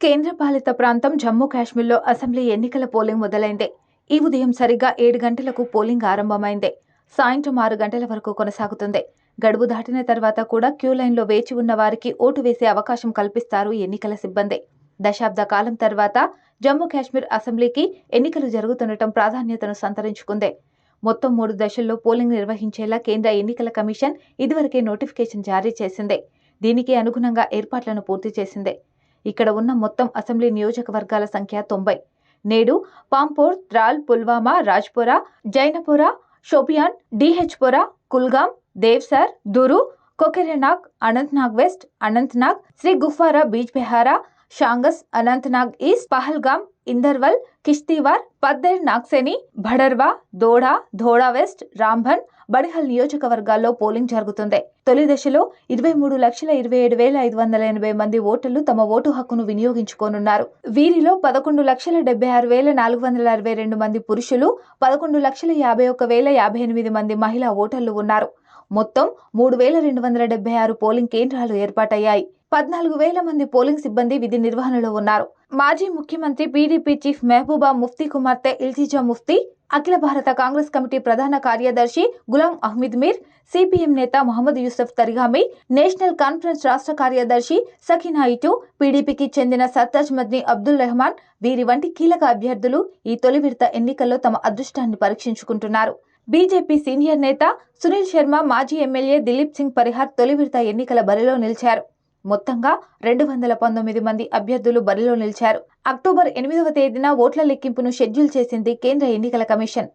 కేంద్రపాలిత ప్రాంతం జమ్మూ కాశ్మీర్లో అసెంబ్లీ ఎన్నికల పోలింగ్ మొదలైంది. ఈ ఉదయం సరిగ్గా ఏడు గంటలకు పోలింగ్ ఆరంభమైంది. సాయంత్రం ఆరు గంటల వరకు కొనసాగుతుంది. గడువు దాటిన తర్వాత కూడా క్యూ లైన్లో వేచి ఉన్న వారికి ఓటు వేసే అవకాశం కల్పిస్తారు ఎన్నికల సిబ్బంది. దశాబ్ద కాలం తర్వాత జమ్మూ కాశ్మీర్ అసెంబ్లీకి ఎన్నికలు జరుగుతుండటం ప్రాధాన్యతను సంతరించుకుంది. మొత్తం మూడు దశల్లో పోలింగ్ నిర్వహించేలా కేంద్ర ఎన్నికల కమిషన్ ఇదివరకే నోటిఫికేషన్ జారీ చేసింది. దీనికి అనుగుణంగా ఏర్పాట్లను పూర్తి చేసింది. ఇక్కడ ఉన్న మొత్తం అసెంబ్లీ నియోజకవర్గాల సంఖ్య తొంభై. నేడు Pampore Tral Pulwama Rajpora Zainapora Shopian DH Pora Kulgam Devsar Duru Kokernag Anantnag west Anantnag Sri Gufwara Bijbehara Shangus Anantnag east Pahalgam Inderwal Kishtwar Padder Nagseni Bhaderwah Doda Doda west Ramban Banihal నియోజకవర్గాల్లో polling జరుగుతుంది. తొలి దశలో ఇరవై మూడు లక్షల ఇరవై ఏడు వేల ఐదు వందల ఎనభై మంది ఓటర్లు తమ ఓటు హక్కును వినియోగించుకోనున్నారు. వీరిలో పదకొండు లక్షల డెబ్బై ఆరు వేల నాలుగు వందల అరవై రెండు మంది పురుషులు పదకొండు లక్షల యాభై ఒక్క వేల యాభై ఎనిమిది మంది మహిళా ఓటర్లు ఉన్నారు. మొత్తం మూడు వేల రెండు వందల డెబ్బై ఆరు పోలింగ్ కేంద్రాలు ఏర్పాటయ్యాయి. పద్నాలుగు వేల మంది పోలింగ్ సిబ్బంది విధి నిర్వహణలో ఉన్నారు. మాజీ ముఖ్యమంత్రి పీడీపీ చీఫ్ మెహబూబా ముఫ్తీ కుమార్తె ఇల్తిజా ముఫ్తీ అఖిల భారత కాంగ్రెస్ కమిటీ ప్రధాన కార్యదర్శి గులాం అహ్మద్ మీర్ సిపిఎం నేత మహమ్మద్ యూసఫ్ తరిగామి నేషనల్ కాన్ఫరెన్స్ రాష్ట్ర కార్యదర్శి సఖినా ఇటు పీడీపీకి చెందిన సర్తాజ్ మద్ని అబ్దుల్ రెహమాన్ వీరి వంటి కీలక అభ్యర్థులు ఈ తొలి విడత ఎన్నికల్లో తమ అదృష్టాన్ని పరీక్షించుకుంటున్నారు. బీజేపీ సీనియర్ నేత సునీల్ శర్మ మాజీ ఎమ్మెల్యే దిలీప్ సింగ్ పరిహార్ తొలి విడత ఎన్నికల బరిలో నిలిచారు. మొత్తంగా రెండు వందల పంతొమ్మిది మంది అభ్యర్థులు బరిలో నిలిచారు. అక్టోబర్ ఎనిమిదవ తేదీన ఓట్ల లెక్కింపును షెడ్యూల్ చేసింది కేంద్ర ఎన్నికల కమిషన్.